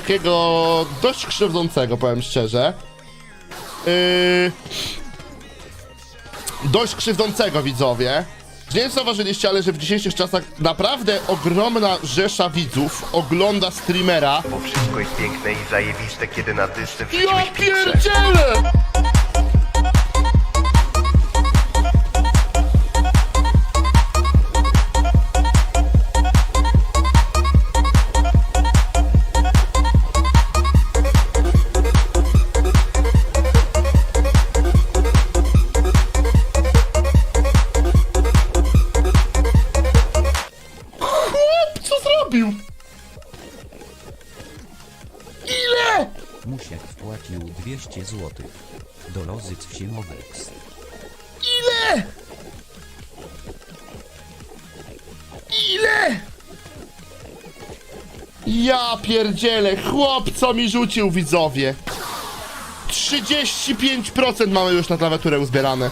takiego dość krzywdzącego, powiem szczerze. Yy... Dość krzywdzącego, widzowie. Nie wiem, zauważyliście, ale że w dzisiejszych czasach naprawdę ogromna rzesza widzów ogląda streamera. Bo wszystko jest piękne i zajebiste, kiedy na dysce Ja pierdzielę! Zrobił? Ile? Musiak wpłacił 200 zł. Do lozy Cwsimowex. Ile? Ile? Ja pierdzielę, chłop co mi rzucił widzowie. 35% mamy już na klawiaturę uzbierane.